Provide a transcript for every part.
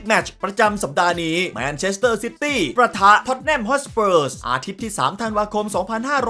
กแมตช์ประจำสัปดาห์นี้แมนเชสเตอร์ซิตี้ประทะท็อตแนมฮอสเปอร์สอาทิตย์ที่ 3 ธันวาคม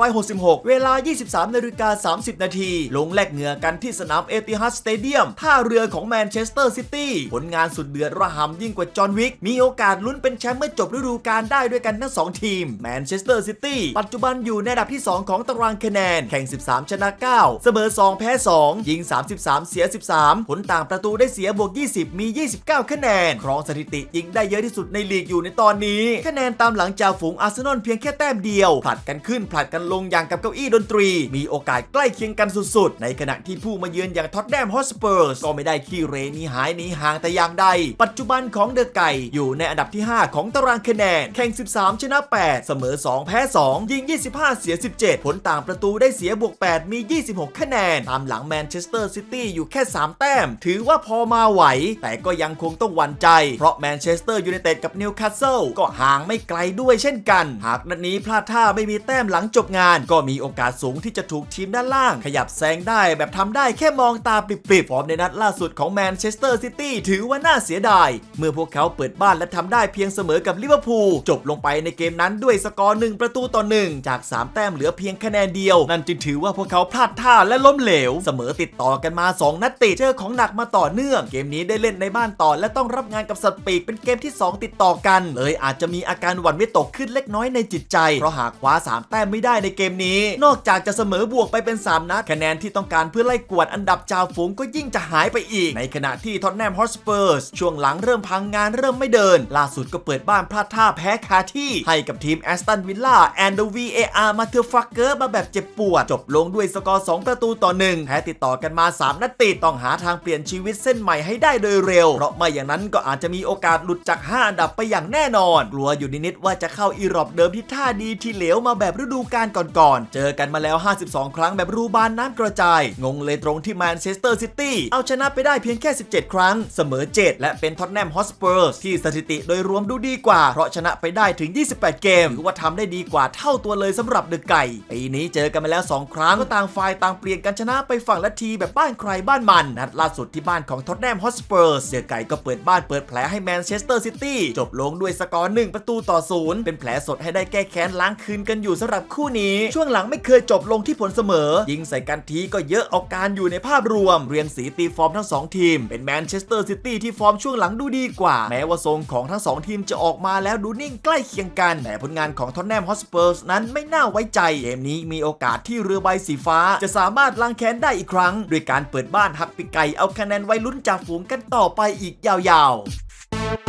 2566 เวลา 23นาฬิกา30 นาที ลงแลกเหงื่อกันที่สนามเอติฮัดสเตเดียมท่าเรือของแมนเชสเตอร์ซิตี้ผลงานสุดเดือดระหำยิ่งกว่าจอห์นวิก มีโอกาสลุ้นเป็นแชมป์เมื่อจบฤดูกาลได้ด้วยกันทั้ง2ทีมแมนเชสเตอร์ซิตี้ปัจจุบันอยู่ในอันดับที่ 2 ของตารางคะแนน แข่ง 13 ชนะ 9 เสมอ 2 แพ้ 2 ยิง 33 เสีย 13 ผลต่างประตูได้เสียบวก 20 มี 29 คะแนนครองสถิติยิงได้เยอะที่สุดในลีกอยู่ในตอนนี้ คะแนนตามหลังจากฝูงอาร์เซนอลเพียงแค่แต้มเดียว ผลัดกันขึ้นผลัดกันลงอย่างกับเก้าอี้ดนตรี มีโอกาสใกล้เคียงกันสุดๆ ในขณะที่ผู้มาเยือนอย่างท็อตแนมฮอสเปอร์สก็ไม่ได้ขี้เหรนีหายหนีห่างแต่อย่างใด ปัจจุบันของเดอะไก่อยู่ในอันดับที่ 5 ของตารางคะแนน แข่ง 13 ชนะ 8 เสมอ 2 แพ้ 2 ยิง 25 เสีย 17 ผลต่างประตูได้เสียบวก 8 มี 26 คะแนน ตามหลังแมนเชสเตอร์ซิตี้อยู่แค่ 3 แต้ม ถือว่าพอมาไหว แต่ก็ยังคงต้องหวั่นใจเพราะแมนเชสเตอร์ยูไนเต็ดกับนิวคาสเซิลก็ห่างไม่ไกลด้วยเช่นกัน หากนัดนี้พลาดท่าไม่มีแต้มหลังจบงาน ก็มีโอกาสสูงที่จะถูกทีมด้านล่าง ขยับแซงได้แบบทำได้แค่มองตาปริบๆฟอร์มในนัดล่าสุดของแมนเชสเตอร์ซิตี้ถือว่าน่าเสียดาย เมื่อพวกเขาเปิดบ้านและทำได้เพียงเสมอกับลิเวอร์พูลจบลงไปในเกมนั้นด้วยสกอร์1ประตูต่อ1จาก 3 แต้มเหลือเพียงคะแนนเดียว นั่นจึงถือว่าพวกเขาพลาดท่าและล้มเหลว เสมอติดต่อกันมา 2 นัดติดเจอของหนักมาต่อเนื่อง เกมนี้ได้เล่นในบ้านต่อและต้องรับงานกับสัตว์ปีกเป็นเกมที่ 2 ติดต่อกัน เลยอาจจะมีอาการหวั่นวิตกขึ้นเล็กน้อยในจิตใจ เพราะหากคว้า 3 แต้มไม่ได้ในเกมนี้ นอกจากจะเสมอบวกไปเป็น 3 นัดคะแนนที่ต้องการเพื่อไล่กวดอันดับจ่าฝูงก็ยิ่งจะหายไปอีก ในขณะที่ท็อตแนมฮอสเปอร์สช่วงหลังเริ่มพังงานเริ่มไม่เดิน ล่าสุดก็เปิดบ้านพลาดท่าแพ้คาที่ให้กับทีมแอสตันวิลล่าแอนด์ VAR มาเธอฟักเกอร์มาแบบเจ็บปวด จบลงด้วยสกอร์2ประตูต่อ1แพ้ติดต่อกันมา 3 นัดติดต้องหาทางเปลี่ยนชีวิตเส้นใหม่ให้ได้โดยเร็วเพราะไม่อย่างนั้นก็อาจจะมีโอกาสหลุดจาก 5 อันดับไปอย่างแน่นอน กลัวอยู่นิดๆว่าจะเข้าอีรอบเดิมที่ท่าดีที่เหลวมาแบบฤดูกาลก่อนๆ เจอกันมาแล้ว 52 ครั้งแบบรูบานน้ำกระจาย งงเลยตรงที่แมนเชสเตอร์ซิตี้เอาชนะไปได้เพียงแค่ 17 ครั้ง เสมอ 7 และเป็นท็อตแนมฮอสเปอร์สที่สถิติโดยรวมดูดีกว่า เพราะชนะไปได้ถึง 28 เกมถือว่าทำได้ดีกว่าเท่าตัวเลยสำหรับเดอะไก่ปีนี้เจอกันมาแล้ว 2 ครั้งก็ต่างฝ่ายต่างเปลี่ยนกันชนะไปฝั่งละทีแบบบ้านใครบ้านมันนัดล่าสุดที่บ้านของท็อตแนมฮอสเปอร์สเดอะไก่ก็เปิดบ้านเปิดแผลให้แมนเชสเตอร์ซิตี้จบลงด้วยสกอร์1ประตูต่อศูนย์เป็นแผลสดให้ได้แก้แค้นล้างคืนกันอยู่สำหรับคู่นี้ ช่วงหลังไม่เคยจบลงที่ผลเสมอ ยิงใส่กันทีก็เยอะเอาการอยู่ในภาพรวม เรียงสีตีฟอร์มทั้งสองทีม เป็นแมนเชสเตอร์ซิตี้ที่ฟอร์มช่วงหลังดูดีกว่า แม้ว่าทรงของทั้งสองทีมจะออกมาแล้วดูนิ่งใกล้เคียงกัน แต่ผลงานของท็อตแนมฮอสเปอร์สนั้นไม่น่าไว้ใจเกมนี้มีโอกาสที่เรือใบสีฟ้า จะสามารถล้างแค้นได้อีกครั้ง ด้วยการเปิดบ้านหักปีกไก่เอาคะแนนไว้ลุ้นจากฝูงกันต่อไปอีกยาวๆ Thank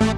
you.